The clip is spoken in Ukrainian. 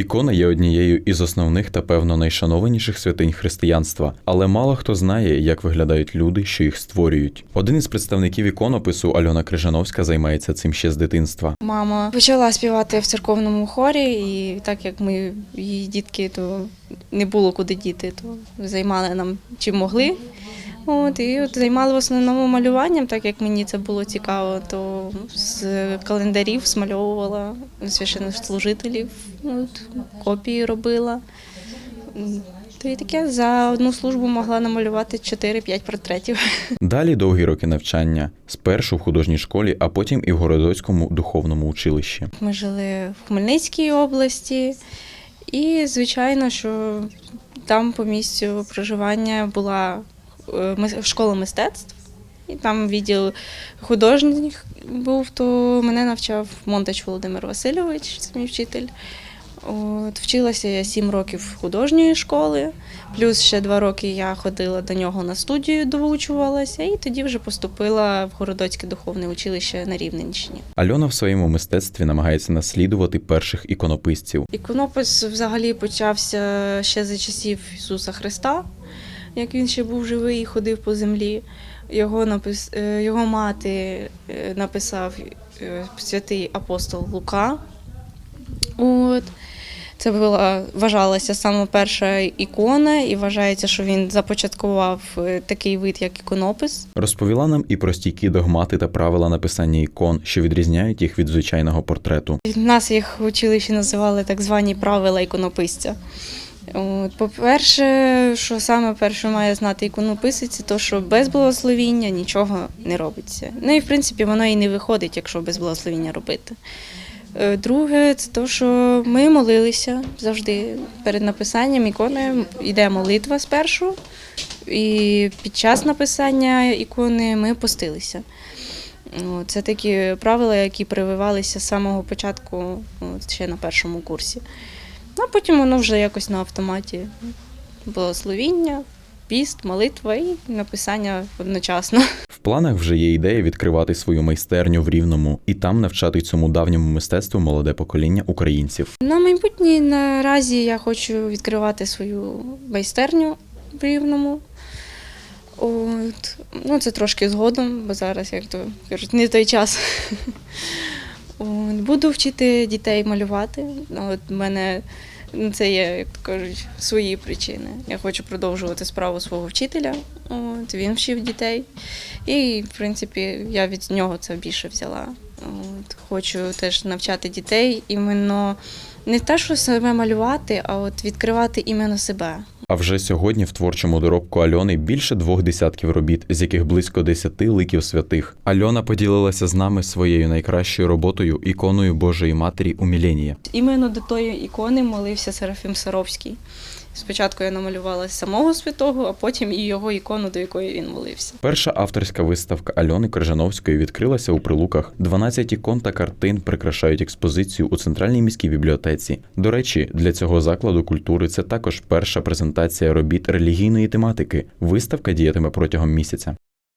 Ікона є однією із основних та певно найшанованіших святинь християнства, але мало хто знає, як виглядають люди, що їх створюють. Один із представників іконопису Альона Крижановська займається цим ще з дитинства. Мама почала співати в церковному хорі, і так як ми її дітки, то не було куди діти, то займали нам чим могли. От, і от займали в основному малюванням, так як мені це було цікаво, то з календарів змальовувала священнослужителів, от, копії робила. То і таке за одну службу могла намалювати 4-5 портретів. Далі довгі роки навчання, спершу в художній школі, а потім і в Городоцькому духовному училищі. Ми жили в Хмельницькій області, і звичайно, що там по місцю проживання була е, школа мистецтв, і там відділ художніх був, то мене навчав Монтач Володимир Васильович, це мій вчитель. От, вчилася я сім років художньої школи, плюс ще два роки я ходила до нього на студію, доучувалася, і тоді вже поступила в Городоцьке духовне училище на Рівненщині. Альона в своєму мистецтві намагається наслідувати перших іконописців. Іконопис взагалі почався ще за часів Ісуса Христа, як він ще був живий і ходив по землі. Його, напис... е, його мати е, написав е, святий апостол Лука. От. Це була, вважалася саме перша ікона, і вважається, що він започаткував такий вид, як іконопис. Розповіла нам і про стійкі догмати та правила написання ікон, що відрізняють їх від звичайного портрету. Нас їх в училищі називали так звані правила іконописця. От, по-перше, що саме перше має знати іконописець, то, що без благословіння нічого не робиться. Ну і в принципі воно і не виходить, якщо без благословіння робити. Е, Друге, це то, що ми молилися завжди перед написанням ікони йде молитва спершу, і під час написання ікони ми постилися. Це такі правила, які прививалися з самого початку, ще на першому курсі. Ну, а потім воно вже якось на автоматі. Благословіння, піст, молитва і написання одночасно. В планах вже є ідея відкривати свою майстерню в Рівному і там навчати цьому давньому мистецтву молоде покоління українців. На майбутнє наразі я хочу відкривати свою майстерню в Рівному. От. Ну, це трошки згодом, бо зараз, як то кажуть, не той час. Буду вчити дітей малювати. От в мене ну, це є, як кажуть, свої причини. Я хочу продовжувати справу свого вчителя. От. Він вчив дітей. І, в принципі, я від нього це більше взяла. От. Хочу теж навчати дітей іменно не те, що себе малювати, а от відкривати іменно себе. А вже сьогодні в творчому доробку Альони більше двох десятків робіт, з яких близько десяти ликів святих. Альона поділилася з нами своєю найкращою роботою іконою Божої Матері у Міленія. Іменно до тої ікони молився Серафім Саровський. Спочатку я намалювала самого святого, а потім і його ікону, до якої він молився. Перша авторська виставка Альони Крижановської відкрилася у прилуках. 12 ікон та картин прикрашають експозицію у центральній міській бібліотеці. До речі, для цього закладу культури це також перша презентація робіт релігійної тематики. Виставка діятиме протягом місяця.